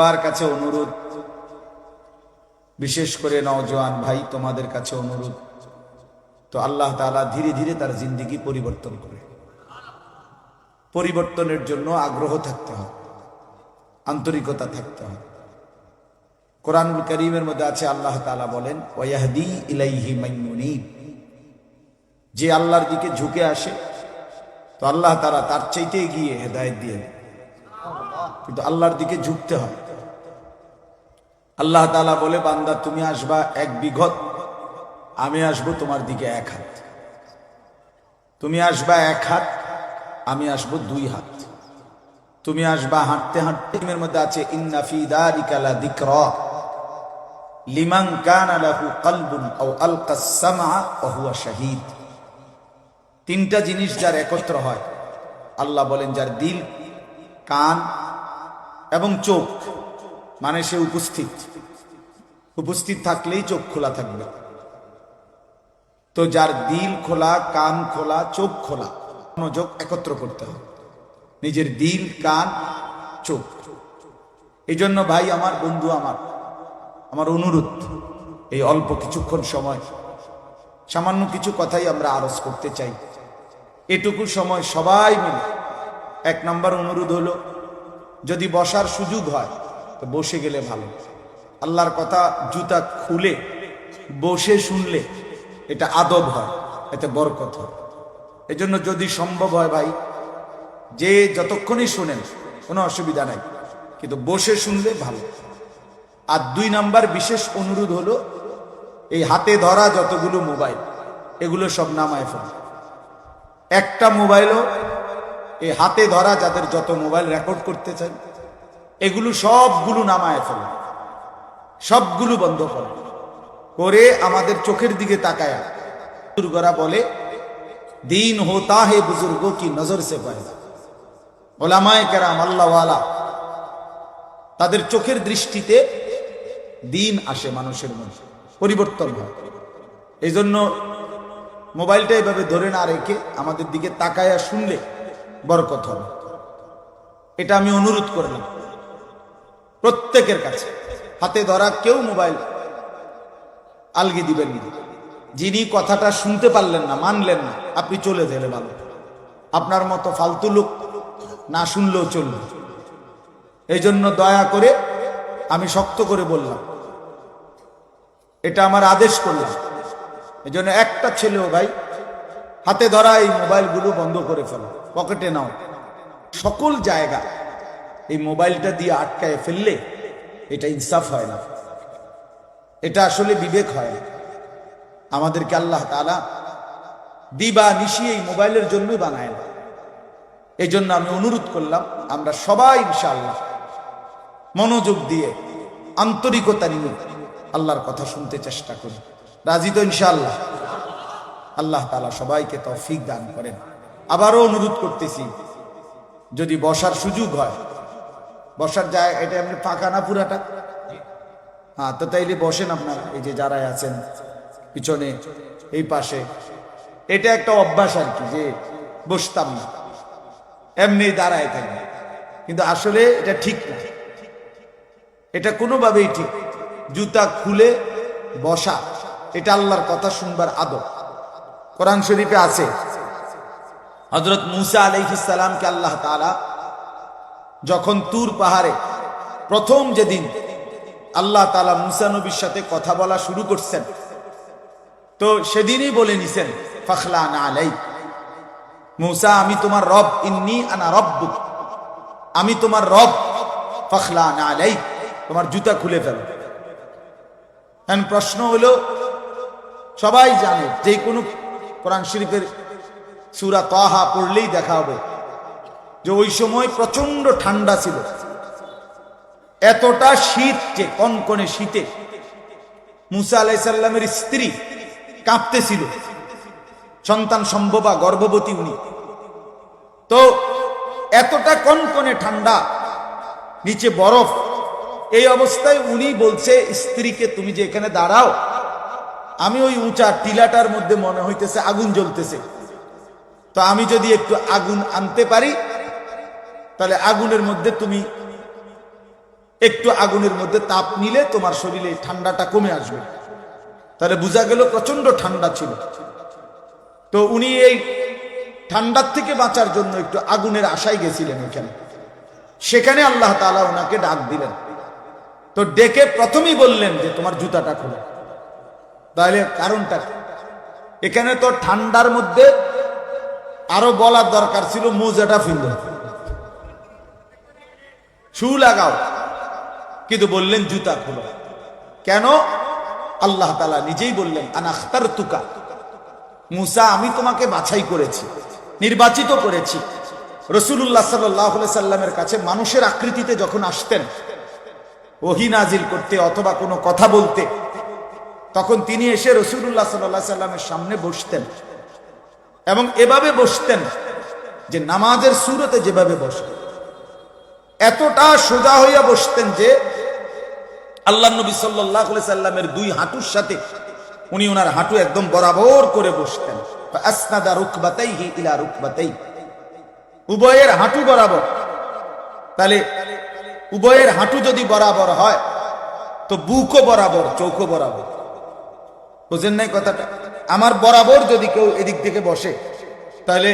সবার কাছে অনুরোধ। বিশেষ করে নওজোয়ান ভাই, তোমাদের কাছে অনুরোধ। তো আল্লাহ তাআলা ধীরে ধীরে তার জিন্দিগি পরিবর্তন করে। পরিবর্তনের জন্য আগ্রহ থাকতে হয়, আন্তরিকতা থাকতে হয়। কোরআনুল করিমের মধ্যে আছে, আল্লাহ তাআলা বলেন, ওয়াহদি ইলাইহি মাইমুনিব যে আল্লাহর দিকে ঝুঁকে আসে, তো আল্লাহ তারা তার চাইতে গিয়ে হেদায়ত দিয়ে কিন্তু আল্লাহর দিকে ঝুঁকতে হয়। আল্লাহ তালা বলে, বান্দা, তুমি আসবা এক বিঘত, আমি আসব তোমার দিকে এক হাত। তুমি আসবা এক হাত, আমি আসব দুই হাত। তুমি আসবা হাঁটতে হাঁটতে মধ্যে আছে কানা লাহু কলবুন আও আলকা সামআ ওয়া হুয়া শাহীদ। তিনটা জিনিস যার একত্র হয়। আল্লাহ বলেন, যার দিল, কান এবং চোখ মানে সে উপস্থিত। উপস্থিত থাকলেই চোখ খোলা থাকবে। তো যার দিল খোলা, কান খোলা, চোখ খোলা, মনোযোগ একত্র করতে হবে। নিজের দিল, কান, চোখ। এই জন্য ভাই, আমার বন্ধু আমার আমার অনুরোধ, এই অল্প কিছুক্ষণ সময়, সামান্য কিছু কথাই আমরা আরজ করতে চাই। এটুকু সময় সবাই মিলে। এক নম্বর অনুরোধ হলো, যদি বসার সুযোগ হয়, তো বসে গেলে ভালো। আল্লাহর কথা জুতা খুলে, বসে শুনলে এটা আদব হয়, এতে বরকত হয়। এজন্য যদি সম্ভব হয় ভাই, যে যতক্ষণই শোনেন, কোনো অসুবিধা নাই, কিন্তু বসে শুনলে ভালো। আর দুই নাম্বার বিশেষ অনুরোধ হলো, এই হাতে ধরা যতগুলো মোবাইল, এগুলো সব নামায় ফেলে। একটা মোবাইলও এই হাতে ধরা যাদের যত মোবাইল রেকর্ড করতে চাই এগুলো সবগুলো নামায় ফেলে। সবগুলো বন্ধ করে। করে আমাদের চোখের দিকে তাকায়। বুজুর্গরা বলে, দিন হোতা হে বুজুর্গ কি নজর সে পায়দা ওলামায় কেরাম, আল্লাহওয়ালা, তাদের চোখের দৃষ্টিতে দিন আসে মানুষের মধ্যে, পরিবর্তন হয়। এই জন্য মোবাইলটা এভাবে ধরে না রেখে আমাদের দিকে তাকায়া শুনলে বরকত হবে। এটা আমি অনুরোধ করলাম প্রত্যেকের কাছে। হাতে ধরা কেউ মোবাইল আলগি দিবেন না। যিনি কথাটা শুনতে পারলেন না, মানলেন না, আপনি চলে গেলে ভালো। আপনার মতো ফালতু লোক না শুনলেও চলবে। এই জন্য দয়া করে আমি শক্ত করে বললাম, এটা আমার আদেশ করলাম। এই জন্য একটা ছেলেও ভাই, হাতে ধরা এই মোবাইলগুলো বন্ধ করে ফেলো, পকেটে নাও। সকল জায়গা এই মোবাইলটা দিয়ে আটকায় ফেললে এটা ইনসাফ হয় না। এটা আসলে বিবেক হয় না। আমাদেরকে আল্লাহ তালা দিবা নিশি এই মোবাইলের জন্যই বানায় না। এই জন্য আমি অনুরোধ করলাম, আমরা সবাই ইনশাআল্লাহ মনোযোগ দিয়ে, আন্তরিকতা নিয়ে আল্লাহর কথা শুনতে চেষ্টা করি। রাজি তো ইনশাআল্লাহ? আল্লাহ তালা সবাইকে তৌফিক দান করেন। আবারও অনুরোধ করতেছি, যদি বসার সুযোগ হয় বসার যায় এটা এমনি ফাঁকা না পুরাটা? হ্যাঁ তো তাইলে বসেন আপনার এই যে যারাই আছেন পিছনে এই পাশে। এটা একটা অভ্যাস আর কি যে বসতাম না এমনি দাঁড়ায় থাকি। কিন্তু আসলে এটা ঠিক না। এটা কোনোভাবেই ঠিক। জুতা খুলে বসা এটা আল্লাহর কথা শুনবার আদব। কোরআন শরীফে আছে হজরত মুসা আলাইহিসালামকে আল্লাহ তালা যখন তুর পাহাড়ে প্রথম যেদিন আল্লাহ তালা মুসা নবীর সাথে কথা বলা শুরু করছেন, তো সেদিনই বলে নিছেন ফখলা না আলাই মুসা, আমি তোমার রব, ইন্নি আনা রব্বুক। আমি তোমার রব ফখলা না আলাই তোমার জুতা খুলে ফেলো। এখন প্রশ্ন হলো, সবাই জানে যে কোনো কোরআন শরীফের সুরা তহা পড়লেই দেখা হবে। যে ওই সময় প্রচণ্ড ঠান্ডা ছিল। এতটা শীত যে, কনকনে শীতে। মুসা আলাইসাল্লামের স্ত্রী কাঁপতেছিল। সন্তান সম্ভবা, গর্ভবতী উনি। তো এতটা কনকনে ঠান্ডা, নিচে বরফ, এই অবস্থায় উনি বলছে, স্ত্রীকে তুমি যে এখানে দাঁড়াও, আমি ওই উঁচা টিলাটার মধ্যে মনে হইতেছে আগুন জ্বলতেছে। তো আমি যদি একটু আগুন আনতে পারি তাহলে আগুনের মধ্যে তুমি একটু আগুনের মধ্যে তাপ নিলে তোমার শরীরে ঠান্ডাটা কমে আসবে। তাহলে বোঝা গেল প্রচণ্ড ঠান্ডা ছিল। তো উনি এই ঠান্ডার থেকে বাঁচার জন্য একটু আগুনের আশায় গেছিলেন এখানে সেখানে আল্লাহ তাআলা ওনাকে ডাক দিলেন। তো ডেকে প্রথমেই বললেন যে, তোমার জুতাটা খোলো। তাহলে কারণটা এখানে তো ঠান্ডার মধ্যে আরও বলার দরকার ছিল, মোজাটা ফিরল শু লাগাও। কিন্তু বললেন, জুতা খোলো। কেন? আল্লাহ তালা নিজেই বললেন আনাখতার তুকা মুসা, আমি তোমাকে বাছাই করেছি, নির্বাচিত করেছি। রসুল্লাহ সাল্লাহ সাল্লামের কাছে মানুষের আকৃতিতে যখন আসতেন, ওহি নাজিল করতে অথবা কোনো কথা বলতে, তখন তিনি এসে রসুল্লাহ সাল্লাহ সাল্লামের সামনে বসতেন এবং এভাবে বসতেন যে নামাজের সুরতে যেভাবে বসে এতটা সোজা হইয়া বসতেন যে আল্লাহ নবী সাল্লাহ সাল্লামের দুই হাঁটুর সাথে উনি ওনার হাঁটু একদম বরাবর করে বসতেন। আসনাদা রুকবাতাই হি ইলা রুকবাতাই উভয়ের হাঁটু বরাবর। তাহলে উভয়ের হাঁটু যদি বরাবর হয়, তো বুকও বরাবর চৌকো বরাবর। বুঝেন নাই কথাটা? আমার বরাবর যদি কেউ এদিক থেকে বসে, তাহলে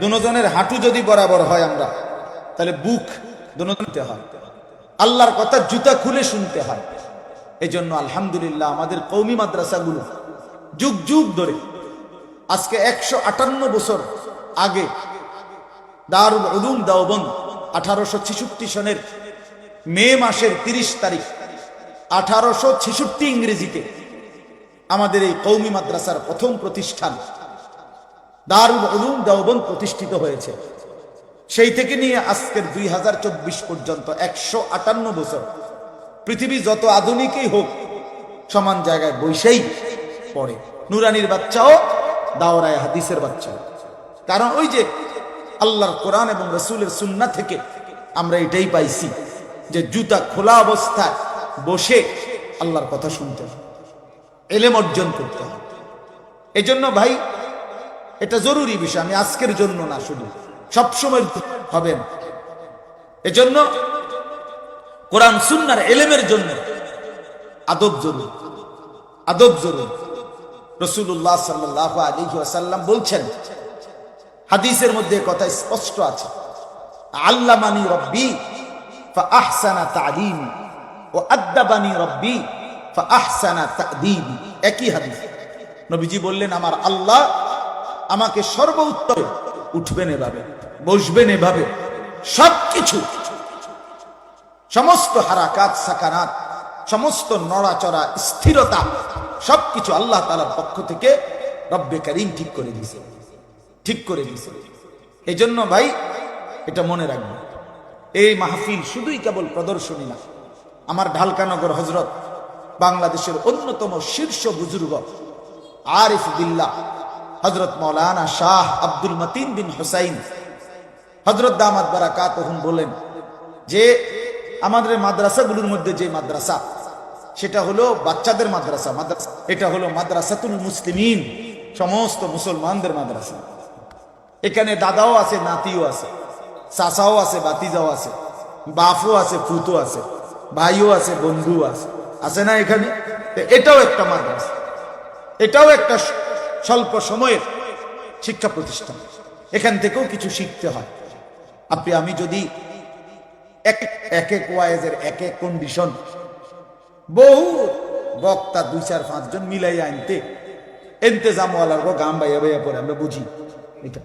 দুজনের হাঁটু যদি বরাবর হয় আমরা, তাহলে বুক দুতে হয়। আল্লাহর কথা জুতা খুলে শুনতে হয়। এই জন্য আলহামদুলিল্লাহ আমাদের কৌমি মাদ্রাসাগুলো যুগ যুগ ধরে আজকে একশো আটান্ন বছর আগে দারুল উলুম দাওবন্দ আঠারোশো ছেষট্টি সনের মে মাসের তিরিশ তারিখ আঠারোশো ছেষট্টি ইংরেজিতে আমাদের এই কৌমি মাদ্রাসার প্রথম প্রতিষ্ঠান দারুল উলুম দেওবন্দ প্রতিষ্ঠিত হয়েছে। সেই থেকে নিয়ে আজকের দুই হাজার চব্বিশ পর্যন্ত একশো আটান্ন বছর পৃথিবী যত আধুনিকই হোক, সমান জায়গায় বৈশেই পড়ে। নুরানির বাচ্চাও, দাওরায় হাদিসের বাচ্চাও। কারণ ওই যে আল্লাহর কোরআন এবং রসুলের সুন্না থেকে আমরা এটাই পাইছি যে জুতা খোলা অবস্থায় বসে আল্লাহর কথা শুনতে হয়, এলেম অর্জন করতে হবে এজন্য ভাই, এটা জরুরি বিষয়, আমি আজকের জন্য না শুধু। সবসময় হবেন। এজন্য কোরআন সুন্নার এলেমের জন্য আদব জরুরি। আদব জরুরি। রসুল্লাহ সাল্লাহ আলী আসাল্লাম বলছেন, হাদিসের মধ্যে কথা স্পষ্ট আছে, আল্লামানি রব্বি আহসানা তালিম ও আদাবানি রব্বি আহসানা তাদিবি। একই হাদিস। নবীজি বললেন, আমার আল্লাহ আমাকে সর্বোত্তরে উঠবেন এভাবে, বসবেন এভাবে, সবকিছু। সমস্ত হারাকাত, সাকারাত, সমস্ত নড়াচড়া, স্থিরতা, সবকিছু আল্লাহ তালার পক্ষ থেকে রব্বে করিম ঠিক করে দিয়েছে। ঠিক করে দিয়েছে। এই জন্য ভাই, এটা মনে রাখবেন এই মাহফিল শুধুই কেবল প্রদর্শনী না, আমার ঢালকানগর হজরত বাংলাদেশের অন্যতম শীর্ষ বুজুর্গ আরিফ বিল্লাহ হজরত মৌলানা শাহ আব্দুল মতিন বিন হুসাইন। হজরত দামাদ বারাকা তখন বলেন যে, আমাদের মাদ্রাসাগুলোর মধ্যে যে মাদ্রাসা, সেটা হলো বাচ্চাদের মাদ্রাসা মাদ্রাসা। এটা হলো মাদ্রাসাতুল মুসলিমিন, সমস্ত মুসলমানদের মাদ্রাসা। এখানে দাদাও আছে, নাতিও আছে, চাচাও আছে বাতিজাও আছে বাফও আছে ফুতো আছে, ভাইও আছে বন্ধু আছে। আছে না এখানে? এটাও একটা মাদ্রাসা। এটাও একটা স্বল্প সময়ের শিক্ষা প্রতিষ্ঠান। এখান থেকেও কিছু শিখতে হয়। আপনি, আমি যদি এক এক এক ওয়াইজের এক এক কন্ডিশন বহু বক্তা দুই, চার পাঁচজন মিলাই আনতে এন্তেজামওয়ালার গাম বাইয়া বাইয়া পরে আমরা বুঝি। এটা।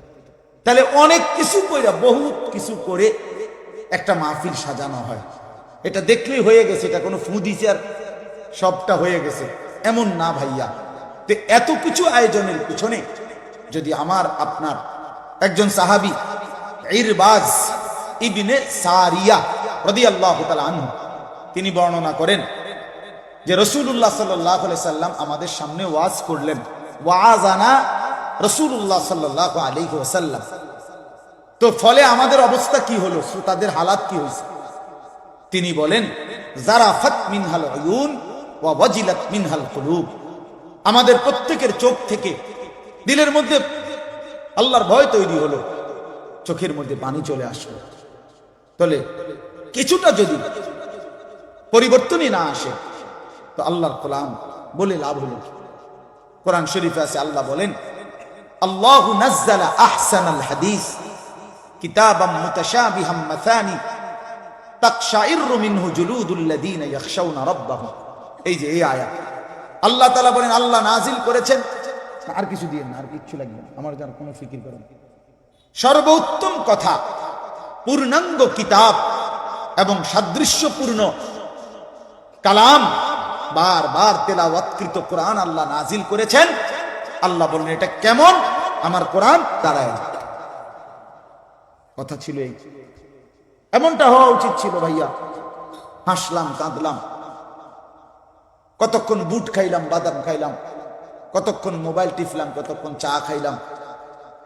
তাহলে অনেক কিছু করে বহুত কিছু করে একটা মাহফিল সাজানো হয়। এটা দেখলেই হয়ে গেছে, এটা কোনো আর সবটা হয়ে গেছে। এমন না ভাইয়া। এত কিছু আয়োজনের পিছনে যদি আমার, আপনার একজন সাহাবি, ইরবাজ ইবিনে সারিয়া রদি আল্লাহ আনহু, তিনি বর্ণনা করেন যে রসুল্লাহ সাল্লাহ সাল্লাম আমাদের সামনে ওয়াজ করলেন। ওয়াজ আনা রসুল্লাহ সাল্লাহ আলী ওসাল্লাম তো ফলে আমাদের অবস্থা কি হলো? শ্রোতাদের হালাত কি হয়েছে? তিনি বলেন জারাফাত মিনহাল অয়ুন ওয়া মিনহাল কুলুব। আমাদের প্রত্যেকের চোখ থেকে দিলের মধ্যে আল্লাহর ভয় তৈরি হলো, চোখের মধ্যে পানি চলে আসলো। তাহলে কিছুটা যদি পরিবর্তনই না আসে, তো আল্লাহর কোরআন বলে লাভ হলো কোরআন শরীফে আছে, আল্লাহ বলেন, আল্লাহ নাজ্জালা আহসানাল হাদিস, কিতাবাম মুতাশাবিহাম মাথানি তাকশাইরু মিনহু জুলুদুল্লাযীনা ইয়াখশাউনা রাব্বাহুম। এই যে, এই আয়াত। আল্লাহ তালা বলেন, আল্লাহ নাজিল করেছেন। আর কিছু দিয়ে না, আর কিচ্ছু লাগবে আমার যার কোনো ফিকির করেন সর্বোত্তম কথা, পূর্ণাঙ্গ কিতাব এবং সাদৃশ্যপূর্ণ কালাম বার বারবার তেলাওয়াতকৃত কোরআন আল্লাহ নাজিল করেছেন। আল্লাহ বললেন, এটা কেমন? আমার কোরআন দাঁড়ায় কথা ছিল এই। এমনটা হওয়া উচিত ছিল ভাইয়া। হাসলাম, কাঁদলাম। কতক্ষণ বুট খাইলাম, বাদাম খাইলাম, কতক্ষণ মোবাইল টিপলাম, কতক্ষণ চা খাইলাম,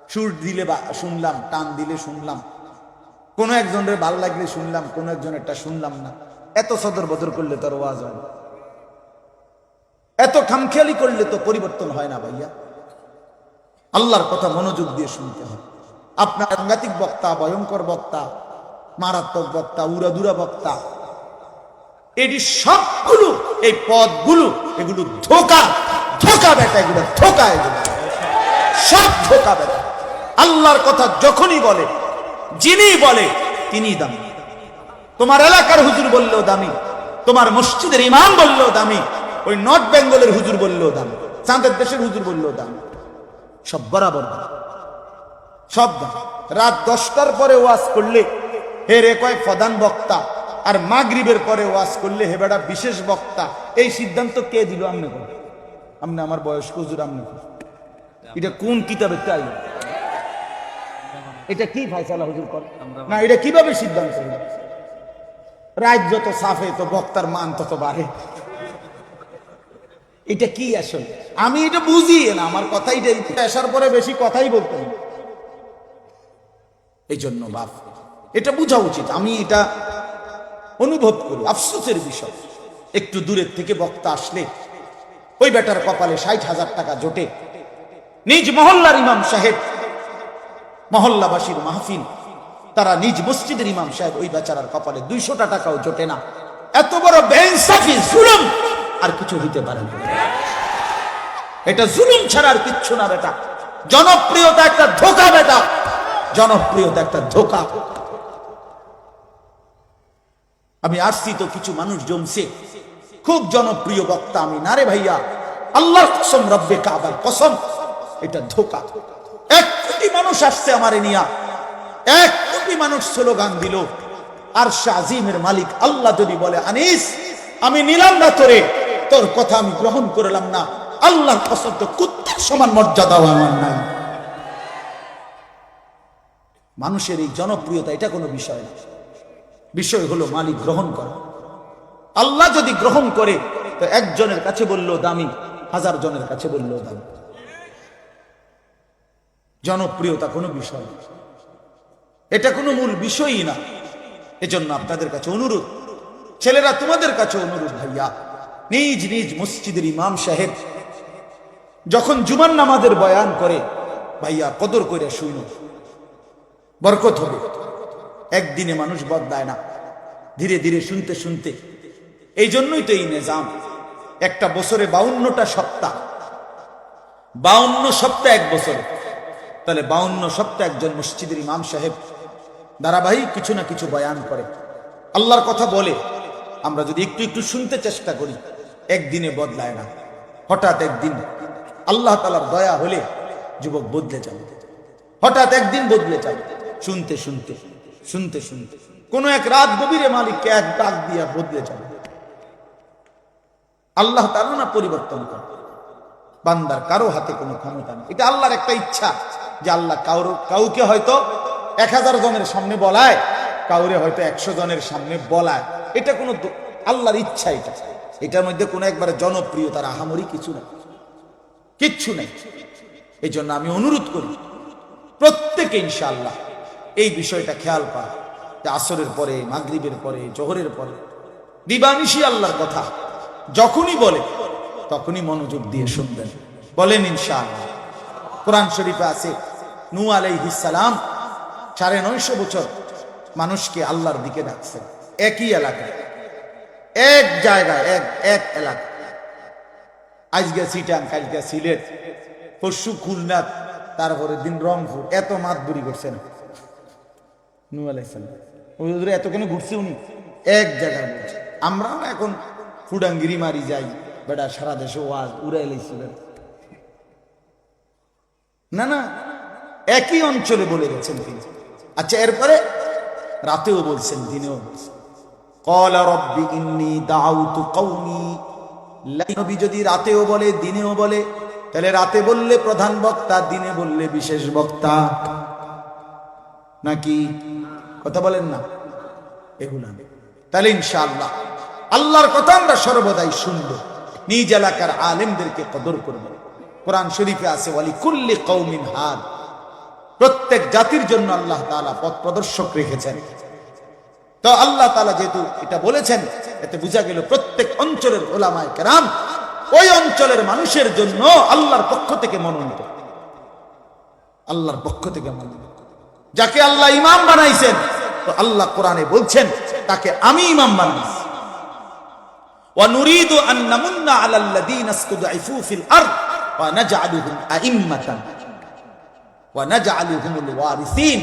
সুর দিলে বা, শুনলাম, টান দিলে শুনলাম, কোনো একজনের ভালো লাগলে শুনলাম, কোনো একজনেরটা শুনলাম না। এত সদর বদর করলে তোর ওয়াজ হয় না। এত খামখেয়ালি করলে তো পরিবর্তন হয় না ভাইয়া। আল্লাহর কথা মনোযোগ দিয়ে শুনতে হয়। আপনার সাংঘাতিক বক্তা, ভয়ঙ্কর বক্তা, মারাত্মক বক্তা, উড়াদুরা বক্তা, এটি সবগুলো এই পদগুলো এগুলো ধোকা ধোকা বেটা, এগুলো ধোকা, এগুলো। সব ধোকা বেটা। আল্লাহর কথা যখনই বলে, যিনি বলে, তিনি দামি। তোমার এলাকার হুজুর বললেও দামি। তোমার মসজিদের ইমাম বললেও দামি। ওই নর্থ বেঙ্গলের হুজুর বললেও দামি। চাঁদের দেশের হুজুর বললেও দামি। সব বরাবর দাম। সব দাম। রাত দশটার পরে ওয়াজ করলে হে রে কয় প্রধান বক্তা। আর মাগরিবের পরে ওয়াজ করলে হে বেটা বিশেষ বক্তা, এই সিদ্ধান্ত কে দিল আমনে কোন আমনে আমার বয়স্ক হুজুর আমনে এটা কোন কিতাবে তাই? এটা কি ফাইসালা হুজুর করে? না, এটা কীভাবে সিদ্ধান্ত? রাত যত সাফে, তো বক্তার মান তত বাড়ে। এটা কি আসলে? আমি এটা বুঝি না, আমার কথাই আসার পরে বেশি কথাই বলতে এই জন্য বাপ, এটা বোঝা উচিত। আমি এটা অনুভব করি, আফসোসের বিষয়। একটু দূরের থেকে বক্তা আসলে, ওই বেটার কপালে ষাট হাজার টাকা জোটে। নিজ মহল্লার ইমাম সাহেব, মহল্লাবাসীর মাহফিল, তারা নিজ মসজিদের ইমাম সাহেব, ওই বেচারার কপালে দুইশোটা টাকাও জোটে না। এত বড় বেইনসাফি, জুলুম, আর কিছু হইতে পারে এটা জুলুম ছাড়া আর কিচ্ছু না, বেটা। জনপ্রিয়তা একটা ধোকা, বেটা। জনপ্রিয়তা একটা ধোকা। আমি আসছি তো কিছু মানুষ জমছে। খুব জনপ্রিয় বক্তা আমি। না রে ভাইয়া? আল্লাহর কসম, রব্বে কাবার কসম। এটা ধোকা। এক কোটি মানুষ আসছে আমারে নিয়া। এক কোটি মানুষ স্লোগান দিল। আর আজিমের মালিক আল্লাহ যদি বলে, আনিস, আমি নিলাম না তোরে। তোর কথা আমি গ্রহণ করলাম না। আল্লাহর কসম, তো কুত্তার সমান মর্যাদাও আমার নাই মানুষের এই জনপ্রিয়তা, এটা কোনো বিষয় না। বিষয় হলো মালিক গ্রহণ করা। আল্লাহ যদি গ্রহণ করে, তো একজনের কাছে বললেও দামি, হাজার জনের কাছে বললেও দামি। জনপ্রিয়তা কোনো বিষয় এটা কোনো মূল বিষয়ই না। এজন্য আপনাদের কাছে অনুরোধ, ছেলেরা তোমাদের কাছে অনুরোধ ভাইয়া, নিজ নিজ মসজিদের ইমাম সাহেব, যখন জুমান নামাজের বয়ান করে, ভাইয়া কদর করে শুইন। বরকত হবে। একদিনে মানুষ বদলায় না। ধীরে ধীরে শুনতে শুনতে। এই জন্যই তো এই নিজাম। একটা বছরে বাউন্নটা সপ্তাহ। বাউন্ন সপ্তাহ এক বছরে। তাহলে বাউন্ন সপ্তাহ একজন মসজিদের ইমাম সাহেব ধারাবাহিক কিছু না কিছু বয়ান করে। আল্লাহর কথা বলে। আমরা যদি একটু একটু শুনতে চেষ্টা করি, একদিনে বদলায় না। হঠাৎ একদিন আল্লাহ তালার দয়া হলে যুবক বদলে যাবে। হঠাৎ একদিন বদলে যাবে। শুনতে শুনতে। শুনতে শুনতে। কোন এক রাত গভীরে মালিককে এক ডাক দিয়া বদলে যাবে আল্লাহ তার না পরিবর্তন করে বান্দার কারও হাতে কোনো ক্ষমতা নেই। এটা আল্লাহর একটা ইচ্ছা যে আল্লাহ কারও, কাউকে হয়তো এক হাজার জনের সামনে বলায়, কাউরে হয়তো একশো জনের সামনে বলায়। এটা কোনো আল্লাহর ইচ্ছা এটা। এটার মধ্যে কোনো একবারে জনপ্রিয়তার আহামরি কিছু নেই। কিচ্ছু নেই। এই জন্য আমি অনুরোধ করি, প্রত্যেকে ইনশাআল্লাহ এই বিষয়টা খেয়াল করা যে আসরের পরে, মাগরিবের পরে, জোহরের পরে। দিবানিশি আল্লাহর কথা। যখনই বলে, তখনই মনোযোগ দিয়ে শুনবেন। বলেন ইনশাআল্লাহ। কোরআন শরীফে আছে, নু আলাইহিস সালাম, সাড়ে নয়শো বছর মানুষকে আল্লাহর দিকে ডাকছেন একই এলাকায়। এক জায়গায়, এক এক এলাকা আজকে সিটাং কালকে সিলেট পরশু খুলনা তারপরে দিন রংপুর। এত মাত বুড়ি করছে না আলাইসাল্লাম ওই কেন ঘুরছে উনি। এক জায়গায় বলছে আমরাও এখন ফুডাঙ্গিরি মারি যাই। বেটা, সারা দেশে ওয়াজ উড়াই লাইছিলেন না না, একই অঞ্চলে বলে গেছেন তিনি। আচ্ছা এরপরে রাতেও বলছেন, দিনেও বলছেন। কলা রব্বি ইন্নি দাউতু কৌমি নবী যদি রাতেও বলে, দিনেও বলে, তাহলে রাতে বললে প্রধান বক্তা, দিনে বললে বিশেষ বক্তা। নাকি? কথা বলেন না। এগুলা তাহলে ইনশাআল্লাহ, আল্লাহর কথা আমরা সর্বদাই শুনব। নিজ এলাকার আলেমদেরকে কদর করব। কোরআন শরীফে আছে ওয়ালি কুল্লি কৌমিন হাদ। প্রত্যেক জাতির জন্য আল্লাহ তাআলা পথ প্রদর্শক রেখেছেন। তো আল্লাহ তাআলা যেহেতু এটা বলেছেন, এতে বোঝা গেল প্রত্যেক অঞ্চলের ওলামায় কেরাম ওই অঞ্চলের মানুষের জন্য আল্লাহর পক্ষ থেকে মনোনীত। আল্লাহর পক্ষ থেকে মনোনীত। যাকে আল্লাহ ইমাম বানাইছেন তো আল্লাহ কোরআনে বলছেন তাকে আমি ইমাম বানাইছি ونريد أن نمن على الذين استضعفوا في الأرض ونجعلهم أئمة ونجعلهم الوارثين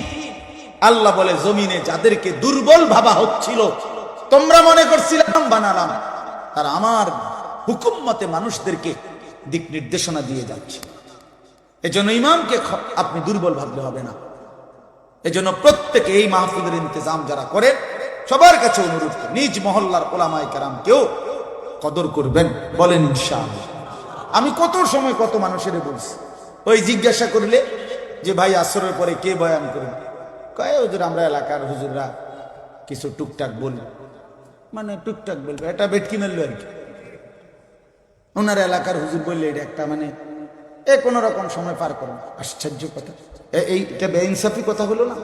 আল্লাহ বলে জমিনে যাদেরকে দুর্বল ভাবা হচ্ছিল তোমরা মনে করছিলাম বানালাম আর আমার হুকুম মতে মানুষদেরকে দিক নির্দেশনা দিয়ে যাচ্ছে এজন্য ইমামকে খ- আপনি দুর্বল ভাবলে হবে না এজন্য প্রত্যেকে এই মাহফিলের ইন্তজাম যারা করেন সবার কাছে অনুরোধ করি, নিজ মহল্লার ওলামাই কারাম কেউ কদর করবেন বলেন ইনশাআল্লাহ। আমি কত সময় কত মানুষের বলছি ওই জিজ্ঞাসা করলে যে ভাই আসরের পরে কে বয়ান করবে? কয়ে হুজুর আমরা এলাকার হুজুররা কিছু টুকটাক বলি। মানে টুকটাক বলবে এটা বেটকি মেললো আর কি। ওনার এলাকার হুজুর বললে এটা একটা মানে এ কোনো রকম সময় পার করেন আশ্চর্য কথা। এইটা বেইনসাফি কথা হলো না?